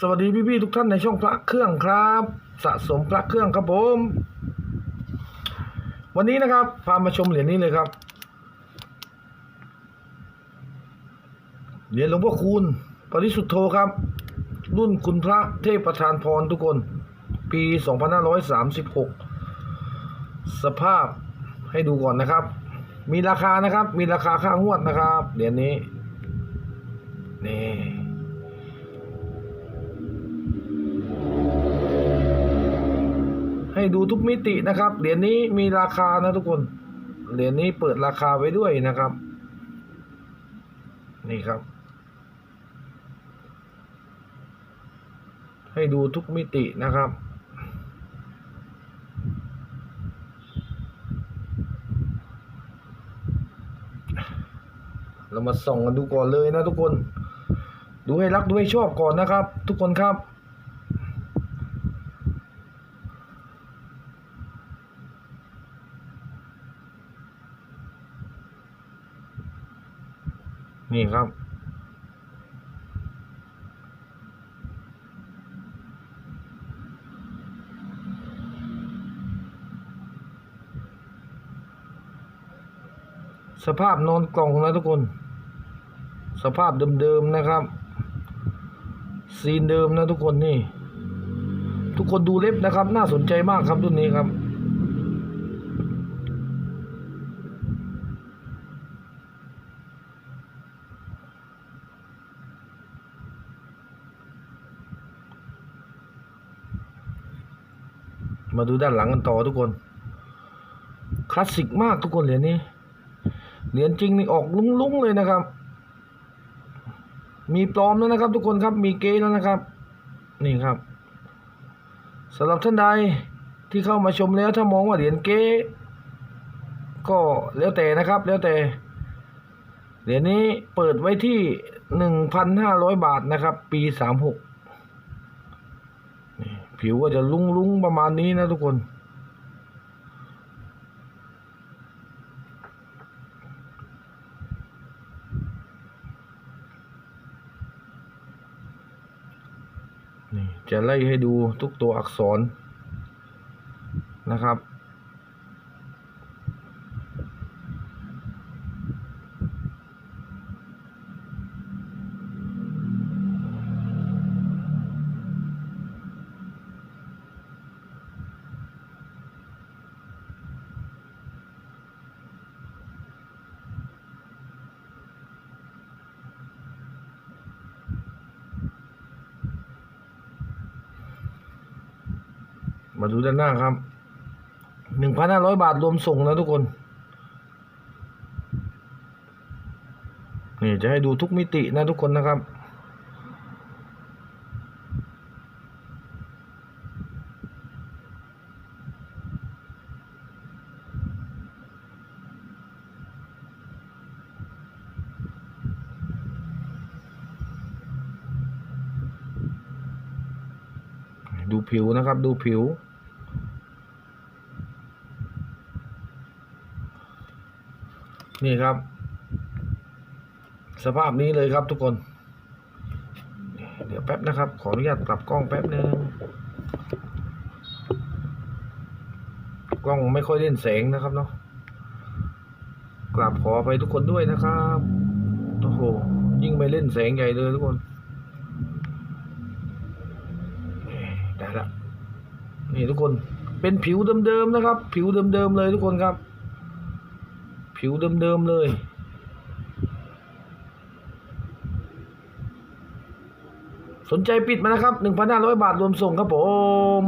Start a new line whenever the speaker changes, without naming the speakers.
สวัสดีพี่ๆทุกท่านในช่องพระเครื่องครับ สะสมพระเครื่องครับผม วันนี้นะครับ พามาชมเหรียญนี้เลยครับเหรียญหลวงพ่อคูณปริสุทธโธครับ รุ่นคุณพระเทพประธานพรทุกคน ปี 2536 สภาพให้ดูก่อนนะครับ มีราคานะครับ มีราคาค่างวดนะครับเหรียญนี้นี่ ดูทุกมิตินะครับ เหรียญนี้มีราคานะทุกคน เหรียญนี้เปิดราคาไว้ด้วยนะครับ นี่ครับ ให้ดูทุกมิตินะครับเรามาส่องกันดูก่อนเลยนะทุกคน ดูให้รักดูให้ชอบก่อนนะครับ ทุกคนครับ นี่ครับ สภาพนอนกล่องนะทุกคน สภาพเดิมๆนะครับ ซีนเดิมนะทุกคนนี่ ทุกคนดูเล็บนะครับ น่าสนใจมากครับรุ่นนี้ครับ มาดูด้านหลังกันต่อทุกคน คลาสสิกมากทุกคนเหรียญนี้ เหรียญจริงนี่ออกลุ้งๆเลยนะครับ มีปลอมแล้วนะครับ ทุกคนครับ มีเก๊แล้วนะครับ นี่ครับสำหรับท่านใดที่เข้ามาชมแล้วถ้ามองว่าเหรียญเก๊ก็แล้วแต่นะครับ แล้วแต่ เหรียญนี้เปิดไว้ที่หนึ่งพันห้าร้อยบาทนะครับ ปีสามหก ผิวก็จะลุ้งๆประมาณนี้นะทุกคนนี่จะไล่ให้ดูทุกตัวอักษรนะครับ มาดูด้านหน้าครับหนึ่งพันห้าร้อยบาทรวมส่งนะทุกคน นี่จะให้ดูทุกมิตินะทุกคนนะครับ ดูผิวนะครับ ดูผิว นี่ครับ สภาพนี้เลยครับทุกคน เดี๋ยวแป๊บนะครับ ขออนุญาตปรับกล้องแป๊บนึงกล้องไม่ค่อยเล่นแสงนะครับเนาะกราบขอไปทุกคนด้วยนะครับโอ้โหยิ่งไม่เล่นแสงใหญ่เลยทุกคนได้ละนี่ทุกคนเป็นผิวเดิมๆนะครับ ผิวเดิมๆเลยทุกคนครับ ผิวเดิมๆเลย สนใจปิดมานะครับ 1,500 บาทรวมส่งครับผม